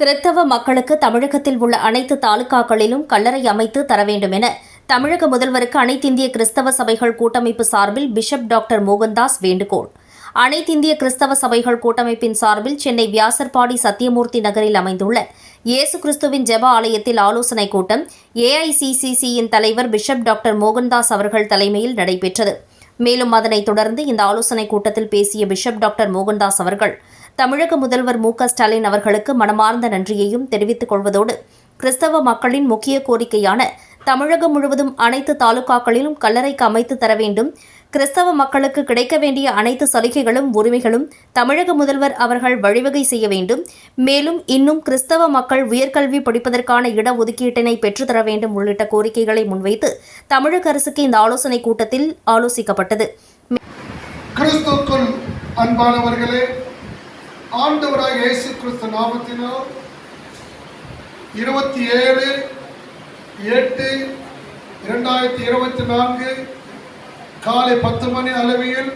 கிறித்தவ மக்களுக்கு தமிழகத்தில் உள்ள அனைத்து தாலுகாக்களிலும் கல்லறை அமைத்து தர வேண்டும் என தமிழக முதல்வருக்கு அனைத்திந்திய கிறிஸ்தவ சபைகள் கூட்டமைப்பு சார்பில் பிஷப் டாக்டர் மோகன்தாஸ் வேண்டுகோள். அனைத்திந்திய கிறிஸ்தவ சபைகள் கூட்டமைப்பின் சார்பில் சென்னை வியாசர்பாடி சத்தியமூர்த்தி நகரில் அமைந்துள்ள இயேசு கிறிஸ்துவின் ஜெப ஆலயத்தில் ஆலோசனைக் கூட்டம் ஏஐசிசிசியின் தலைவர் பிஷப் டாக்டர் மோகன்தாஸ் அவர்கள் தலைமையில் நடைபெற்றது. மேலும் அதனைத் தொடர்ந்து இந்த ஆலோசனைக் கூட்டத்தில் பேசிய பிஷப் டாக்டர் மோகன்தாஸ் அவர்கள் தமிழக முதல்வர் மு ஸ்டாலின் அவர்களுக்கு மனமார்ந்த நன்றியையும் தெரிவித்துக் கொள்வதோடு கிறிஸ்தவ மக்களின் முக்கிய கோரிக்கையான தமிழகம் முழுவதும் அனைத்து தாலுகாக்களிலும் கல்லறைக்கு அமைத்து தர வேண்டும் கிறிஸ்தவ மக்களுக்கு கிடைக்க வேண்டிய அனைத்து சலுகைகளும் உரிமைகளும் தமிழக முதல்வர் அவர்கள் வழிவகை செய்ய வேண்டும். மேலும் இன்னும் கிறிஸ்தவ மக்கள் உயர்கல்வி படிப்பதற்கான இட ஒதுக்கீட்டினை பெற்றுத்தர வேண்டும் உள்ளிட்ட கோரிக்கைகளை முன்வைத்து தமிழக அரசுக்கு இந்த ஆலோசனைக் கூட்டத்தில் ஆலோசிக்கப்பட்டது. கிறிஸ்துக்குள் அன்பானவர்களே ஆண்டவராக இயேசு கிறிஸ்து நாமத்தினால் இருபத்தி ஏழு எட்டு இரண்டாயிரத்தி இருபத்தி நான்கு காலை பத்து மணி அளவில்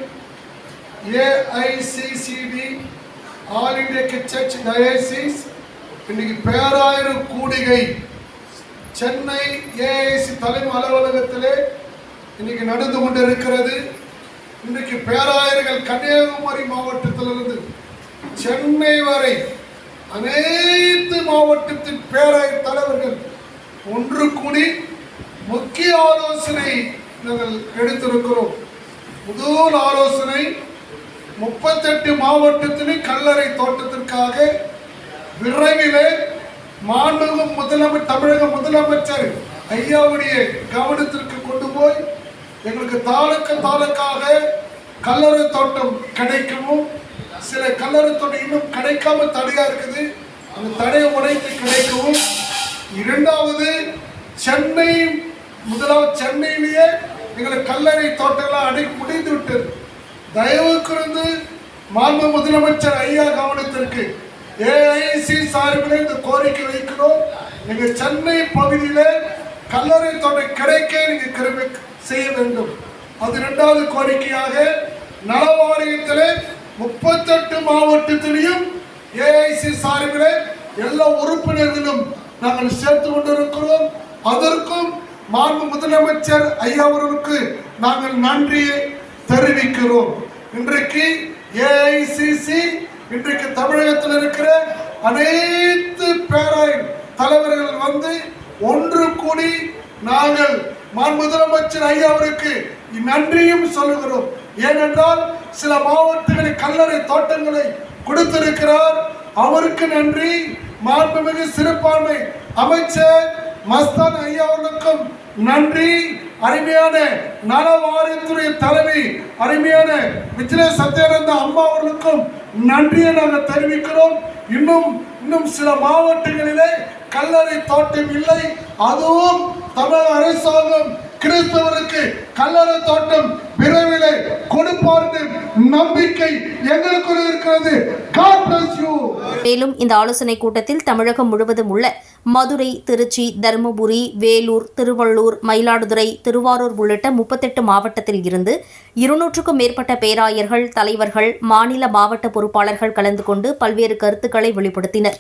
AICCT all India churches diocese இன்னைக்கு பேராயிரம் கூடிகை சென்னை ஏஐசி தலைமை அலுவலகத்திலே இன்னைக்கு நடந்து கொண்டிருக்கிறது. இன்றைக்கு பேராயர்கள் கன்னியாகுமரி மாவட்டத்திலிருந்து சென்னை வரை அனைத்து மாவட்டத்தின் பேராயர் தலைவர்கள் ஒன்று கூடி முக்கிய ஆலோசனை நாங்கள் எடுத்திருக்கிறோம். முதல் ஆலோசனை முப்பத்தெட்டு மாவட்டத்திலே கல்லறை தோட்டத்திற்காக விரைவிலே மாண்புமிகு முதலமைச்சர் தமிழக முதலமைச்சர் ஐயாவுடைய கவனத்திற்கு கொண்டு போய் எங்களுக்கு தாலுக்கு தாலுக்காக கல்லறை தோட்டம் கிடைக்கவும் சில கல்லறை தோட்டம் இன்னும் கிடைக்காம தடையா இருக்குது. அந்த தடையை உடைத்து கிடைக்கவும். இரண்டாவது சென்னை முதலாவது சென்னையிலேயே எங்களுக்கு கல்லறை தோட்டம்லாம் அடை முடிந்து விட்டது. தயவு கூர்ந்து மாண்பு முதலமைச்சர் ஐயா கவனத்திற்கு ஏஐசி சார்பில் இந்த கோரிக்கை வைக்கிறோம். நீங்க சென்னை பகுதியில கல்லறை தோட்டம் கிடைக்க நீங்க கிருமி செய்ய வேண்டும். அது இரண்டாவது கோரிக்கையாக நல வாரியத்தில் முப்பத்தெட்டு மாவட்டத்திலையும் ஏஐசி சார்பில் எல்லா உறுப்பினர்களும் நாங்கள் சேர்த்து கொண்டிருக்கிறோம். அதற்கும் மாண்பு முதலமைச்சர் ஐயா அவர்களுக்கு நாங்கள் நன்றியை தெரிவிக்கிறோம். இன்றைக்கு ஏஐசிசி இன்றைக்கு தமிழகத்தில் இருக்கிற அனைத்து பேராய் தலைவர்கள் வந்து ஒன்று கூடி நாங்கள் மாண் முதலமைச்சர் ஐயா அவருக்கு நன்றியும் சொல்லுகிறோம். ஏனென்றால் சில மாவட்டங்களில் கல்லறை தோட்டங்களை கொடுத்திருக்கிறார். அவருக்கு நன்றி. மாண்புமிகு சிறுபான்மை அமைச்சர் மஸ்தான் ஐயா அவர்களுக்கும் நன்றி. அருமையான நல வாரியத்துறை தலைவி அருமையான விஜய சத்யானந்த அம்மா அவர்களுக்கும் நன்றியை நாங்கள் தெரிவிக்கிறோம். இன்னும் இன்னும் சில மாவட்டங்களிலே கல்லறை தோட்டம் இல்லை. அதுவும் தமிழக அரசாங்கம் கிறிஸ்தவருக்கு கல்லறை தோட்டம் விரைவில் கொடுப்பார் நம்பிக்கை எங்களுக்கு இருக்கிறது. மேலும் இந்த ஆலோசனை கூட்டத்தில் தமிழகம் முழுவதும் உள்ள மதுரை திருச்சி தருமபுரி வேலூர் திருவள்ளூர் மயிலாடுதுறை திருவாரூர் உள்ளிட்ட முப்பத்தெட்டு மாவட்டத்தில் இருந்து இருநூற்றுக்கும் மேற்பட்ட பேராயர்கள் தலைவர்கள் மாநில மாவட்ட பொறுப்பாளர்கள் கலந்து கொண்டு பல்வேறு கருத்துக்களை வெளிப்படுத்தினர்.